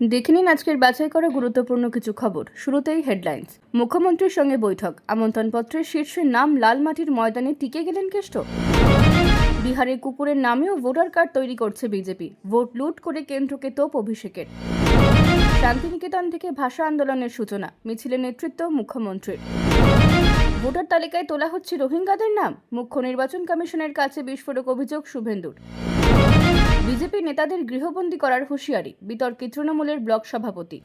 দেখে নিন আজকের বাছাই করা গুরুত্বপূর্ণ কিছু খবর। শুরুতেই হেডলাইন্স মুখ্যমন্ত্রীর সঙ্গে বৈঠক। আমন্ত্রণপত্রের শীর্ষে নাম লালমাটির ময়দানে টিকে গেলেন কেষ্ট। বিহারে কুকুরের নামেও ভোটার কার্ড তৈরি করছে বিজেপি। ভোট লুট করে কেন্দ্রকে তোপ অভিষেকের। শান্তিনিকেতন থেকে ভাষা আন্দোলনের সূচনা। মিছিলের নেতৃত্ব মুখ্যমন্ত্রীর। ভোটার তালিকায় তোলা হচ্ছে রোহিঙ্গাদের নাম। মুখ্য নির্বাচন কমিশনের কাছে বিস্ফোরক অভিযোগ শুভেন্দুর। বিজেপি নেতাদের গৃহবন্দী করার হুঁশিয়ারি বিতর্কে তৃণমূলের ব্লক সভাপতি।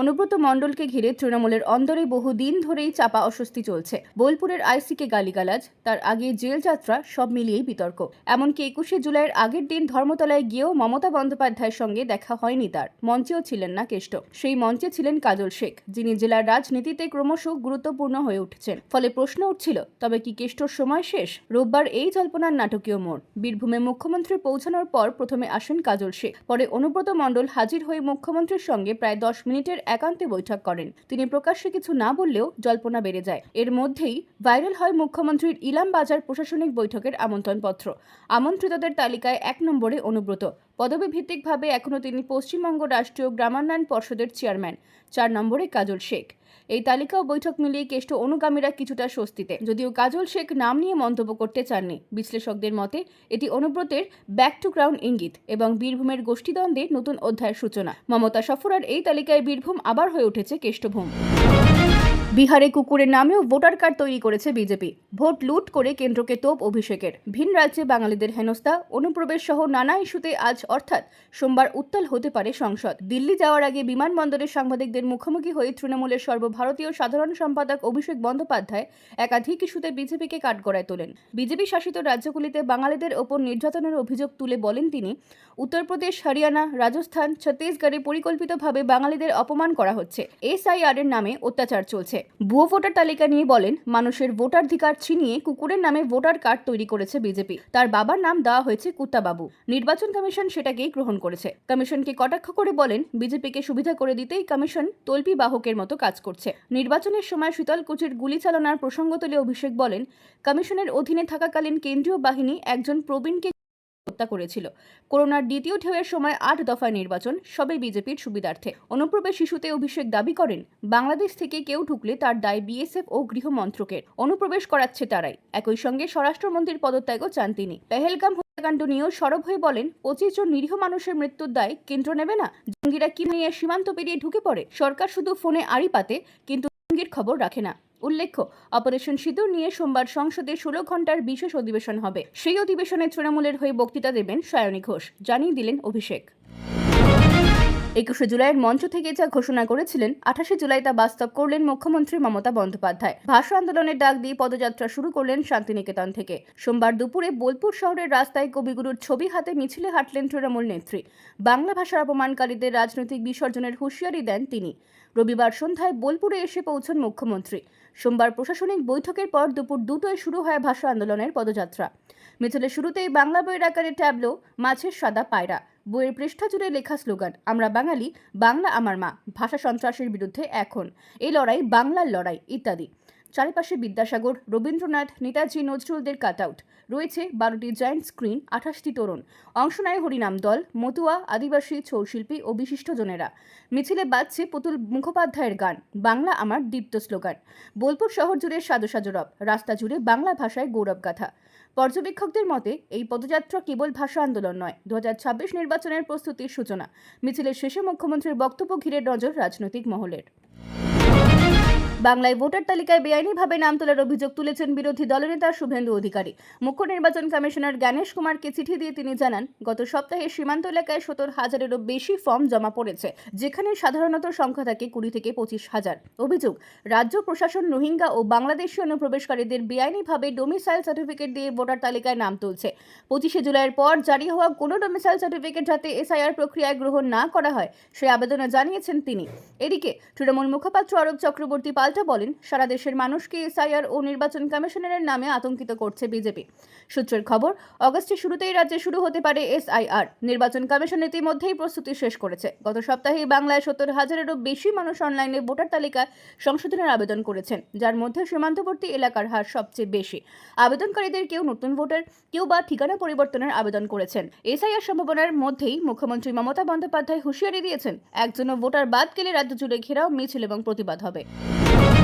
অনুব্রত মণ্ডলকে ঘিরে তৃণমূলের অন্দরে বহুদিন ধরেই চাপা অস্বস্তি চলছে। বোলপুরের আইসিকে গালিগালাজ, তার আগে জেল যাত্রা, সব মিলিয়েই বিতর্ক। এমনকি একুশে জুলাইয়ের আগের দিন ধর্মতলায় গিয়েও মমতা বন্দ্যোপাধ্যায়ের সঙ্গে দেখা হয়নি তার। মঞ্চেও ছিলেন না কেষ্ট। সেই মঞ্চে ছিলেন কাজল শেখ, যিনি জেলার রাজনীতিতে ক্রমশ গুরুত্বপূর্ণ হয়ে উঠছেন। ফলে প্রশ্ন উঠছিল, তবে কি কেষ্টর সময় শেষ? রোববার এই জল্পনার নাটকীয় মোড়। বীরভূমে মুখ্যমন্ত্রী পৌঁছানোর পর প্রথমে আসেন কাজল শেখ। পরে অনুব্রত মণ্ডল হাজির হয়ে মুখ্যমন্ত্রীর সঙ্গে প্রায় দশ মিনিটের একান্তে বৈঠক করেন। তিনি প্রকাশ্যে কিছু না বললেও জল্পনা বেড়ে যায়। এর মধ্যেই ভাইরাল হয় মুখ্যমন্ত্রীর ইলাম বাজার প্রশাসনিক বৈঠকের আমন্ত্রণপত্র। আমন্ত্রিতদের তালিকায় এক নম্বরে অনুব্রত। পদবী ভিত্তিকভাবে এখনও তিনি পশ্চিমবঙ্গ রাষ্ট্রীয় গ্রামোন্নয়ন পর্ষদের চেয়ারম্যান। চার নম্বরে কাজল শেখ। এই তালিকা ও বৈঠক মিলিয়ে কেষ্ট অনুগামীরা কিছুটা স্বস্তিতে। যদিও কাজল শেখ নাম নিয়ে মন্তব্য করতে চাননি। বিশ্লেষকদের মতে, এটি অনুব্রতের ব্যাক টু গ্রাউন্ড ইঙ্গিত এবং বীরভূমের গোষ্ঠীদ্বন্দ্বে নতুন অধ্যায়ের সূচনা। মমতা সফরার এই তালিকায় বীরভূম আবার হয়ে উঠেছে কেষ্টভূম। বিহারে কুকুরের নামেও ভোটার কার্ড তৈরি করেছে বিজেপি। ভোট লুট করে কেন্দ্রকে তোপ অভিষেকের। ভিন রাজ্যে বাঙালিদের হেনস্থা, অনুপ্রবেশ সহ নানা ইস্যুতে আজ অর্থাৎ সোমবার উত্তাল হতে পারে সংসদ। দিল্লি যাওয়ার আগে বিমানবন্দরে সাংবাদিকদের মুখোমুখি হয়ে তৃণমূলের সর্বভারতীয় সাধারণ সম্পাদক অভিষেক বন্দ্যোপাধ্যায় একাধিক ইস্যুতে বিজেপিকে কাঠগড়ায় তোলেন। বিজেপি শাসিত রাজ্যগুলিতে বাঙালিদের ওপর নির্যাতনের অভিযোগ তুলে বলেন তিনি, উত্তরপ্রদেশ, হরিয়ানা, রাজস্থান, ছত্তিশগড়ে পরিকল্পিতভাবে বাঙালিদের অপমান করা হচ্ছে। এসআইআর এর নামে অত্যাচার চলছে। ভুয়ো ভোটার তালিকা নিয়ে বলেন, মানুষের ভোটাধিকার ছিনিয়ে কুকুরের নামে ভোটার কার্ড তৈরি করেছে বিজেপি। তার বাবার নাম দেওয়া হয়েছে কুত্তাবাবু। নির্বাচন কমিশন সেটাকেই গ্রহণ করেছে। কমিশনকে কটাক্ষ করে বলেন, বিজেপিকে সুবিধা করে দিতেই কমিশন তল্পি বাহকের মতো কাজ করছে। নির্বাচনের সময় শীতলকুচির গুলি চালনার প্রসঙ্গ তুলে অভিষেক বলেন, কমিশনের অধীনে থাকাকালীন কেন্দ্রীয় বাহিনী একজন প্রবীণকে হত্যা করেছিল। করোনার দ্বিতীয় ঢেউয়ের সময় আট দফায় নির্বাচন, সবে বিজেপির সুবিধার্থে। অনুপ্রবেশ শিশুতে অভিষেক দাবি করেন, বাংলাদেশ থেকে কেউ ঢুকলে তার দায় বিএসএফ ও গৃহ মন্ত্রকের অনুপ্রবেশ করাচ্ছে তারাই। একই সঙ্গে স্বরাষ্ট্রমন্ত্রীর পদত্যাগও চান তিনি। পেহেলগাম হত্যাকাণ্ড নিয়েও সরব হয়ে বলেন, পঁচিশ জন নিরীহ মানুষের মৃত্যুর দায় কেন্দ্র নেবে না। জঙ্গিরা কি নিয়ে সীমান্ত পেরিয়ে ঢুকে পড়ে। সরকার শুধু ফোনে আড়ি পাতে, কিন্তু জঙ্গির খবর রাখে না। উল্লেখ্য, অপারেশন সিঁদুর নিয়ে সোমবার সংসদে ষোলো ঘণ্টার বিশেষ অধিবেশন হবে। সেই অধিবেশনে তৃণমূলের হয়ে বক্তৃতা দেবেন সায়নী ঘোষ। জানিয়ে দিলেন অভিষেক। একুশে জুলাইয়ের মঞ্চ থেকে যা ঘোষণা করেছিলেন, আঠাশে জুলাই তা বাস্তব করলেন মুখ্যমন্ত্রী মমতা বন্দ্যোপাধ্যায়। ভাষা আন্দোলনের ডাক দিয়ে পদযাত্রা শুরু করলেন শান্তিনিকেতন থেকে। সোমবার দুপুরে বোলপুর শহরের রাস্তায় কবিগুরুর ছবি হাতে মিছিলে হাঁটলেন তৃণমূল নেত্রী। বাংলা ভাষার অপমানকারীদের রাজনৈতিক বিসর্জনের হুঁশিয়ারি দেন তিনি। রবিবার সন্ধ্যায় বোলপুরে এসে পৌঁছন মুখ্যমন্ত্রী। সোমবার প্রশাসনিক বৈঠকের পর দুপুর দুটোয় শুরু হয় ভাষা আন্দোলনের পদযাত্রা। মিছিলের শুরুতেই বাংলা বইয়ের আকারে ট্যাবলো, মাছের সাদা পায়রা। বইয়ের পৃষ্ঠা জুড়ে লেখা স্লোগান, আমরা বাঙালি, বাংলা আমার মা, ভাষা সন্ত্রাসের বিরুদ্ধে এখন। এই লড়াই বাংলার লড়াই, ইত্যাদি। চারিপাশে বিদ্যাসাগর, রবীন্দ্রনাথ, নেতাজি নজরুলদের কাট আউট রয়েছে বারোটি জয়েন্ট স্ক্রিন আঠাশটি তরুণ। অংশ নেয় হরিনাম দল, মতুয়া, আদিবাসী, ছৌশিল্পী ও বিশিষ্টজনেরা। মিছিলে বাজছে পুতুল মুখোপাধ্যায়ের গান, বাংলা আমার দীপ্ত স্লোগান। বোলপুর শহর জুড়ে সাজো সাজো রব, রাস্তা জুড়ে বাংলা ভাষায় গৌরব গাথা। পর্যবেক্ষকদের মতে, এই পদযাত্রা কেবল ভাষা আন্দোলন নয় দু নির্বাচনের প্রস্তুতির সূচনা। মিছিলের শেষে মুখ্যমন্ত্রীর বক্তব্য ঘিরে নজর রাজনৈতিক মহলের। বাংলায় ভোটার তালিকায় বেআইনিভাবে নাম তোলার অভিযোগ তুলেছেন বিরোধী দলনেতা শুভেন্দু অধিকারী। মুখ্য নির্বাচন কমিশনার জ্ঞানেশ কুমারকে চিঠি দিয়ে তিনি জানান, গত সপ্তাহে সীমান্ত এলাকায় সত্তর হাজারেরও বেশি ফর্ম জমা পড়েছে, যেখানে সাধারণত সংখ্যা থাকে কুড়ি থেকে পঁচিশ হাজার। অভিযোগ, রাজ্য প্রশাসন রোহিঙ্গা ও বাংলাদেশি অনুপ্রবেশকারীদের বেআইনিভাবে ডোমিসাইল সার্টিফিকেট দিয়ে ভোটার তালিকায় নাম তুলছে। পঁচিশে জুলাইয়ের পর জারি হওয়া কোনো ডোমিসাইল সার্টিফিকেট যাতে এসআইআর প্রক্রিয়ায় গ্রহণ না করা হয়, সে আবেদনে জানিয়েছেন তিনি। এদিকে, তৃণমূল মুখপাত্র অরূপ চক্রবর্তী পাল্টা বলেন, সারা দেশের মানুষকে এসআইআর ও নির্বাচন কমিশনারের নামে আতঙ্কিত করছে বিজেপি। সূত্রের খবর, অগস্টের শুরুতেই রাজ্যে শুরু হতে পারে এসআইআর। নির্বাচন কমিশন ইতিমধ্যেই প্রস্তুতি শেষ করেছে। গত সপ্তাহে বাংলায় সত্তর হাজারেরও বেশি মানুষ অনলাইনে ভোটার তালিকায় সংশোধনের আবেদন করেছেন, যার মধ্যে সীমান্তবর্তী এলাকার হার সবচেয়ে বেশি। আবেদনকারীদের কেউ নতুন ভোটার, কেউ বা ঠিকানা পরিবর্তনের আবেদন করেছেন। এসআইআর সম্ভাবনার মধ্যেই মুখ্যমন্ত্রী মমতা বন্দ্যোপাধ্যায় হুঁশিয়ারি দিয়েছেন, একজনও ভোটার বাদ গেলে রাজ্য জুড়ে ঘেরাও মিছিল এবং প্রতিবাদ হবে।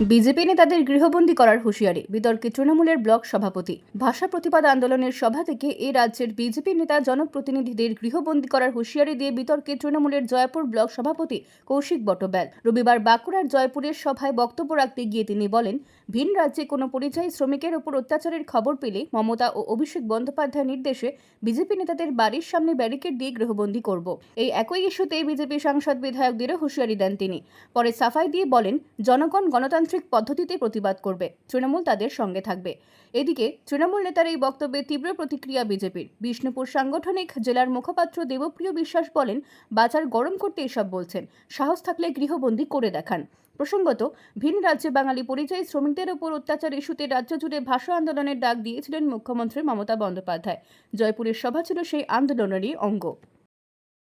বিজেপি নেতাদের গৃহবন্দী করার হুঁশিয়ারি। বিতর্কে তৃণমূলের ব্লক সভাপতি। ভাষা প্রতিবাদ আন্দোলনের সভা থেকে এ রাজ্যের বিজেপি নেতা জনপ্রতিনিধিদের গৃহবন্দী করার হুঁশিয়ারি দিয়ে বিতর্কে তৃণমূলের জয়পুর ব্লক সভাপতি কৌশিক বটব্যাল। রবিবার বাঁকুড়ার জয়পুরের সভায় বক্তব্য রাখতে গিয়ে তিনি বলেন, ভিন রাজ্যে কোনো পরিযায়ী শ্রমিকের ওপর অত্যাচারের খবর পেলে মমতা ও অভিষেক বন্দ্যোপাধ্যায়ের নির্দেশে বিজেপি নেতাদের বাড়ির সামনে ব্যারিকেড দিয়ে গৃহবন্দী করব। এই একই ইস্যুতে বিজেপি সাংসদ বিধায়কদেরও হুঁশিয়ারি দেন তিনি। পরে সাফাই দিয়ে বলেন, জনগণ গণতান্ত্রিক পদ্ধতিতে প্রতিবাদ করবে। তৃণমূল তাদের সঙ্গে থাকবে। এদিকে তৃণমূল নেতার এই বক্তব্যে তীব্র প্রতিক্রিয়া বিজেপির। বিষ্ণুপুর সাংগঠনিক জেলার মুখপাত্র দেবপ্রিয় বিশ্বাস বলেন, বাজার গরম করতে এসব বলছেন। সাহস থাকলে গৃহবন্দী করে দেখান। প্রসঙ্গত, ভিন রাজ্যে বাঙালি পরিযায়ী শ্রমিকদের ওপর অত্যাচার ইস্যুতে রাজ্য জুড়ে ভাষা আন্দোলনের ডাক দিয়েছিলেন মুখ্যমন্ত্রী মমতা বন্দ্যোপাধ্যায়। জয়পুরের সভা ছিল সেই আন্দোলনেরই অঙ্গ।